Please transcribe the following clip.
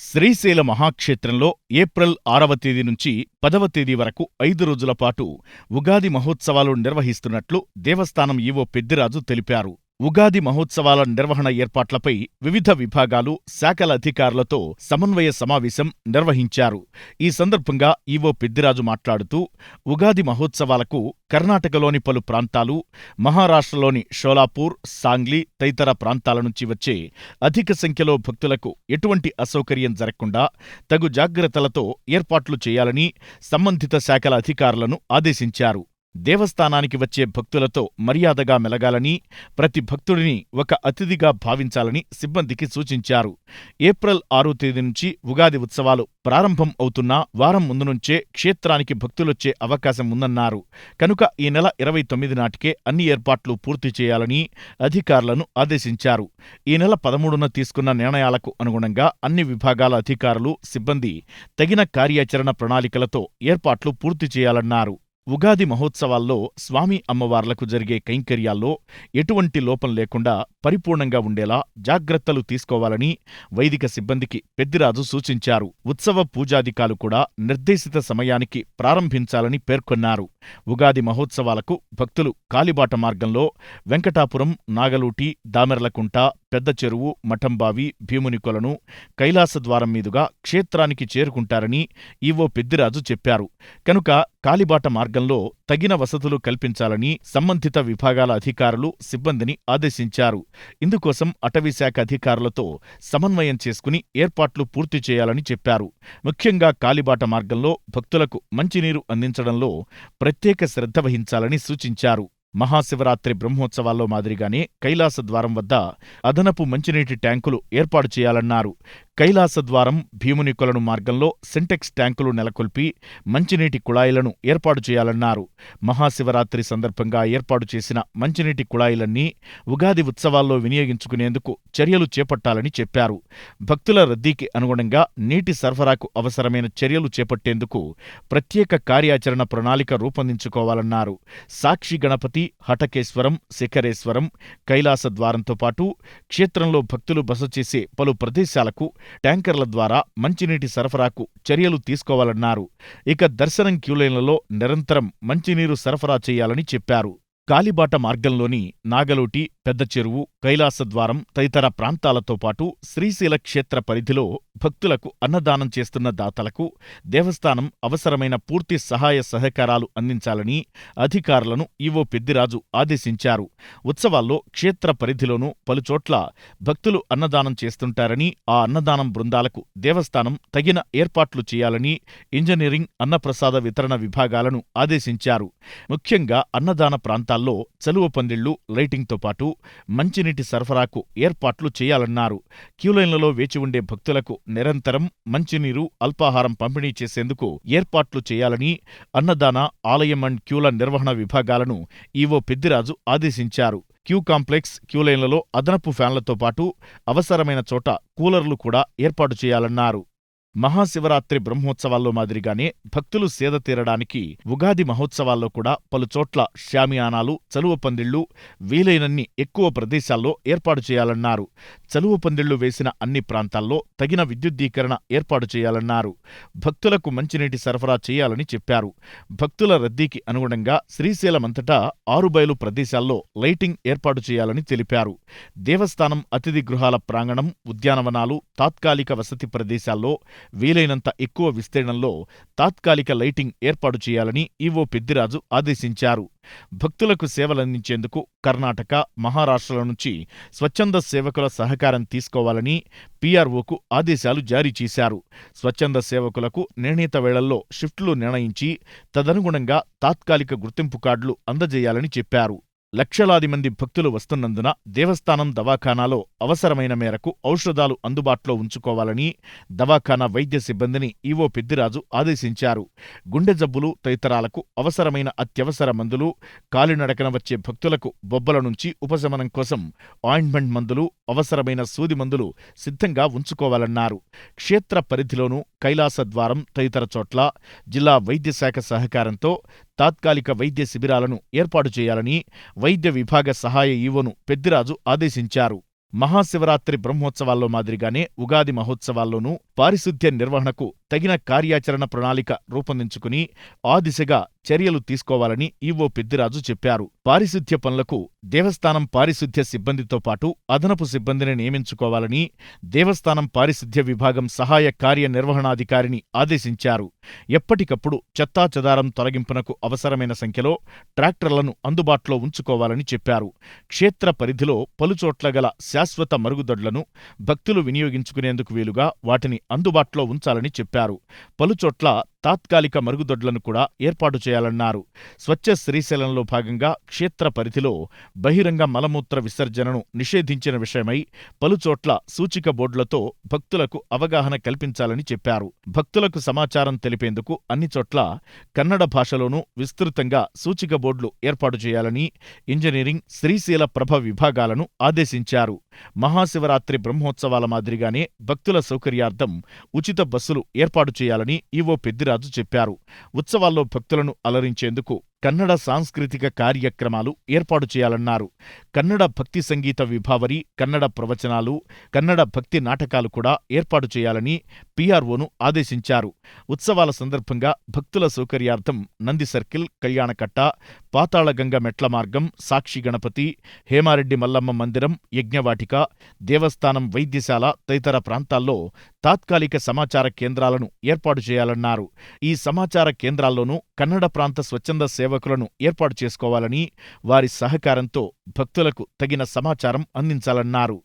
Srisaila మహాక్షేత్రంలో April ఆరవ తేదీ నుంచి పదవ తేదీ వరకు ఐదు రోజుల పాటు ఉగాది మహోత్సవాలు నిర్వహిస్తున్నట్లు దేవస్థానం ఈవో పెద్దిరాజు తెలిపారు. ఉగాది మహోత్సవాల నిర్వహణ ఏర్పాట్లపై వివిధ విభాగాలు శాఖల అధికారులతో సమన్వయ సమావేశం నిర్వహించారు. ఈ సందర్భంగా ఈవో పెద్దిరాజు మాట్లాడుతూ ఉగాది మహోత్సవాలకు కర్ణాటకలోని పలు ప్రాంతాలు మహారాష్ట్రలోని షోలాపూర్ సాంగ్లీ తదితర ప్రాంతాల నుంచి వచ్చే అధిక సంఖ్యలో భక్తులకు ఎటువంటి అసౌకర్యం జరగకుండా తగు జాగ్రత్తలతో ఏర్పాట్లు చేయాలని సంబంధిత శాఖల అధికారులను ఆదేశించారు. దేవస్థానానికి వచ్చే భక్తులతో మర్యాదగా మెలగాలని ప్రతి భక్తుడిని ఒక అతిథిగా భావించాలని సిబ్బందికి సూచించారు. ఏప్రిల్ ఆరో తేదీ నుంచి ఉగాది ఉత్సవాలు ప్రారంభం అవుతున్న వారం ముందు నుంచే క్షేత్రానికి భక్తులొచ్చే అవకాశం ఉందన్నారు. కనుక ఈ నెల ఇరవై తొమ్మిది నాటికే అన్ని ఏర్పాట్లు పూర్తి చేయాలని అధికారులను ఆదేశించారు. ఈ నెల పదమూడున తీసుకున్న నిర్ణయాలకు అనుగుణంగా అన్ని విభాగాల అధికారులు సిబ్బంది తగిన కార్యాచరణ ప్రణాళికలతో ఏర్పాట్లు పూర్తి చేయాలన్నారు. ఉగాది మహోత్సవాల్లో స్వామి అమ్మవార్లకు జరిగే కైంకర్యాల్లో ఎటువంటి లోపం లేకుండా పరిపూర్ణంగా ఉండేలా జాగ్రత్తలు తీసుకోవాలని వైదిక సిబ్బందికి పెద్దిరాజు సూచించారు. ఉత్సవ పూజాధికాలు కూడా నిర్దేశిత సమయానికి ప్రారంభించాలని పేర్కొన్నారు. ఉగాది మహోత్సవాలకు భక్తులు కాలిబాట మార్గంలో వెంకటాపురం నాగలూటి దామెర్లకుంట పెద్ద చెరువు మఠంబావి భీముని కొలను కైలాసద్వారం మీదుగా క్షేత్రానికి చేరుకుంటారని ఈవో పెద్దిరాజు చెప్పారు. కనుక కాలిబాట మార్గంలో తగిన వసతులు కల్పించాలని సంబంధిత విభాగాల అధికారులు సిబ్బందిని ఆదేశించారు. ఇందుకోసం అటవీశాఖ అధికారులతో సమన్వయం చేసుకుని ఏర్పాట్లు పూర్తి చేయాలని చెప్పారు. ముఖ్యంగా కాలిబాట మార్గంలో భక్తులకు మంచినీరు అందించడంలో ప్రత్యేక శ్రద్ధ వహించాలని సూచించారు. మహాశివరాత్రి బ్రహ్మోత్సవాల్లో మాదిరిగానే కైలాస ద్వారం వద్ద అదనపు మంచినీటి ట్యాంకులు ఏర్పాటు చేయాలన్నారు. కైలాసద్వారం భీముని కొలను మార్గంలో సింటెక్స్ ట్యాంకులు నెలకొల్పి మంచినీటి కుళాయిలను ఏర్పాటు చేయాలన్నారు. మహాశివరాత్రి సందర్భంగా ఏర్పాటు చేసిన మంచినీటి కుళాయిలన్నీ ఉగాది ఉత్సవాల్లో వినియోగించుకునేందుకు చర్యలు చేపట్టాలని చెప్పారు. భక్తుల రద్దీకి అనుగుణంగా నీటి సరఫరాకు అవసరమైన చర్యలు చేపట్టేందుకు ప్రత్యేక కార్యాచరణ ప్రణాళిక రూపొందించుకోవాలన్నారు. సాక్షి గణపతి హటకేశ్వరం శిఖరేశ్వరం కైలాసద్వారంతో పాటు క్షేత్రంలో భక్తులు బస చేసే పలు ప్రదేశాలకు ట్యాంకర్ల ద్వారా మంచినీటి సరఫరాకు చర్యలు తీసుకోవాలన్నారు. ఇక దర్శనం క్యూలైన్లలో నిరంతరం మంచినీరు సరఫరా చేయాలని చెప్పారు. కాలిబాట మార్గంలోని నాగలోటి పెద్ద చెరువు కైలాసద్వారం తదితర ప్రాంతాలతో పాటు శ్రీశైల క్షేత్ర పరిధిలో భక్తులకు అన్నదానం చేస్తున్న దాతలకు దేవస్థానం అవసరమైన పూర్తి సహాయ సహకారాలు అందించాలని అధికారులను ఈవో పెద్దిరాజు ఆదేశించారు. ఉత్సవాల్లో క్షేత్ర పరిధిలోనూ పలుచోట్ల భక్తులు అన్నదానం చేస్తుంటారని ఆ అన్నదానం బృందాలకు దేవస్థానం తగిన ఏర్పాట్లు చేయాలని ఇంజనీరింగ్ అన్నప్రసాద వితరణ విభాగాలను ఆదేశించారు. ముఖ్యంగా అన్నదాన ప్రాంతాల్లో చలువ పందిళ్ళు లైటింగ్తో పాటు మంచినీటి సరఫరాకు ఏర్పాట్లు చేయాలన్నారు. క్యూలైన్లలో వేచి ఉండే భక్తులకు నిరంతరం మంచినీరు అల్పాహారం పంపిణీ చేసేందుకు ఏర్పాట్లు చేయాలని అన్నదాన ఆలయం అండ్ క్యూల నిర్వహణ విభాగాలను ఈవో పెద్దిరాజు ఆదేశించారు. క్యూ కాంప్లెక్స్ క్యూలైన్లలో అదనపు ఫ్యాన్లతో పాటు అవసరమైన చోట కూలర్లు కూడా ఏర్పాటు చేయాలన్నారు. మహాశివరాత్రి బ్రహ్మోత్సవాల్లో మాదిరిగానే భక్తులు సేద తీరడానికి ఉగాది మహోత్సవాల్లో కూడా పలుచోట్ల షామియానాలు చలువ పందిళ్ళు వీలైనన్ని ఎక్కువ ప్రదేశాల్లో ఏర్పాటు చేయాలన్నారు. చలువ పందిళ్ళు వేసిన అన్ని ప్రాంతాల్లో తగిన విద్యుద్దీకరణ ఏర్పాటు చేయాలన్నారు. భక్తులకు మంచినీటి సరఫరా చేయాలని చెప్పారు. భక్తుల రద్దీకి అనుగుణంగా శ్రీశైలమంతటా ఆరుబయలు ప్రదేశాల్లో లైటింగ్ ఏర్పాటు చేయాలని తెలిపారు. దేవస్థానం అతిథి గృహాల ప్రాంగణం ఉద్యానవనాలు తాత్కాలిక వసతి ప్రదేశాల్లో వీలైనంత ఎక్కువ విస్తీర్ణంలో తాత్కాలిక లైటింగ్ ఏర్పాటు చేయాలని ఈవో పెద్దిరాజు ఆదేశించారు. భక్తులకు సేవలందించేందుకు కర్ణాటక మహారాష్ట్రల నుంచి స్వచ్ఛంద సేవకుల సహకారం తీసుకోవాలని పీఆర్ఓకు ఆదేశాలు జారీ చేశారు. స్వచ్ఛంద సేవకులకు నిర్ణీత వేళల్లో షిఫ్ట్లు నిర్ణయించి తదనుగుణంగా తాత్కాలిక గుర్తింపు కార్డులు అందజేయాలని చెప్పారు. లక్షలాది మంది భక్తులు వస్తున్నందున దేవస్థానం దవాఖానాలో అవసరమైన మేరకు ఔషధాలు అందుబాటులో ఉంచుకోవాలని దవాఖానా వైద్య సిబ్బందిని ఈవో పెద్దిరాజు ఆదేశించారు. గుండె జబ్బులు తదితరాలకు అవసరమైన అత్యవసర మందులు కాలినడకన వచ్చే భక్తులకు బొబ్బల నుంచి ఉపశమనం కోసం ఆయింట్మెంట్ మందులు అవసరమైన సూది మందులు సిద్ధంగా ఉంచుకోవాలన్నారు. క్షేత్ర పరిధిలోనూ కైలాసద్వారం తదితర చోట్ల జిల్లా వైద్యశాఖ సహకారంతో తాత్కాలిక వైద్య శిబిరాలను ఏర్పాటు చేయాలని వైద్య విభాగ సహాయ ఈవోను పెద్దిరాజు ఆదేశించారు. మహాశివరాత్రి బ్రహ్మోత్సవాల్లో మాదిరిగానే ఉగాది మహోత్సవాల్లోనూ పారిశుద్ధ్య నిర్వహణకు తగిన కార్యాచరణ ప్రణాళిక రూపొందించుకుని ఆ దిశగా చర్యలు తీసుకోవాలని ఈవో పెద్దిరాజు చెప్పారు. పారిశుద్ధ్య పనులకు దేవస్థానం పారిశుద్ధ్య సిబ్బందితో పాటు అదనపు సిబ్బందిని నియమించుకోవాలని దేవస్థానం పారిశుద్ధ్య విభాగం సహాయ కార్యనిర్వహణాధికారిని ఆదేశించారు. ఎప్పటికప్పుడు చెత్తాచెదారం తొలగింపునకు అవసరమైన సంఖ్యలో ట్రాక్టర్లను అందుబాటులో ఉంచుకోవాలని చెప్పారు. క్షేత్ర పరిధిలో పలుచోట్ల గల శాశ్వత మరుగుదొడ్లను భక్తులు వినియోగించుకునేందుకు వీలుగా వాటిని అందుబాటులో ఉంచాలని చెప్పారు. పలుచోట్ల తాత్కాలిక మరుగుదొడ్లను కూడా ఏర్పాటు చేయాలన్నారు. స్వచ్ఛ శ్రీశైలంలో భాగంగా క్షేత్ర పరిధిలో బహిరంగ మలమూత్ర విసర్జనను నిషేధించిన విషయమై పలుచోట్ల సూచిక బోర్డులతో భక్తులకు అవగాహన కల్పించాలని చెప్పారు. భక్తులకు సమాచారం తెలిపేందుకు అన్ని చోట్ల కన్నడ భాషలోనూ విస్తృతంగా సూచిక బోర్డులు ఏర్పాటు చేయాలని ఇంజనీరింగ్ శ్రీశైల ప్రభ విభాగాలను ఆదేశించారు. మహాశివరాత్రి బ్రహ్మోత్సవాల మాదిరిగానే భక్తుల సౌకర్యార్థం ఉచిత బస్సులు ఏర్పాటు చేయాలని ఈవో రాజు చెప్పారు. ఉత్సవాల్లో భక్తులను అలరించేందుకు కన్నడ సాంస్కృతిక కార్యక్రమాలు ఏర్పాటు చేయాలన్నారు. కన్నడ భక్తి సంగీత విభావరి కన్నడ ప్రవచనాలు కన్నడ భక్తి నాటకాలు కూడా ఏర్పాటు చేయాలని పీఆర్ఓను ఆదేశించారు. ఉత్సవాల సందర్భంగా భక్తుల సౌకర్యార్థం నంది సర్కిల్ కళ్యాణకట్ట పాతాళగంగ మెట్ల మార్గం సాక్షి గణపతి హేమారెడ్డి మల్లమ్మ మందిరం యజ్ఞవాటిక దేవస్థానం వైద్యశాల తదితర ప్రాంతాల్లో తాత్కాలిక సమాచార కేంద్రాలను ఏర్పాటు చేయాలన్నారు. ఈ సమాచార కేంద్రాల్లోనూ కన్నడ ప్రాంత స్వచ్ఛంద సేవకులను ఏర్పాటు చేసుకోవాలని వారి సహకారంతో భక్తులకు తగిన సమాచారం అందించాలన్నారు.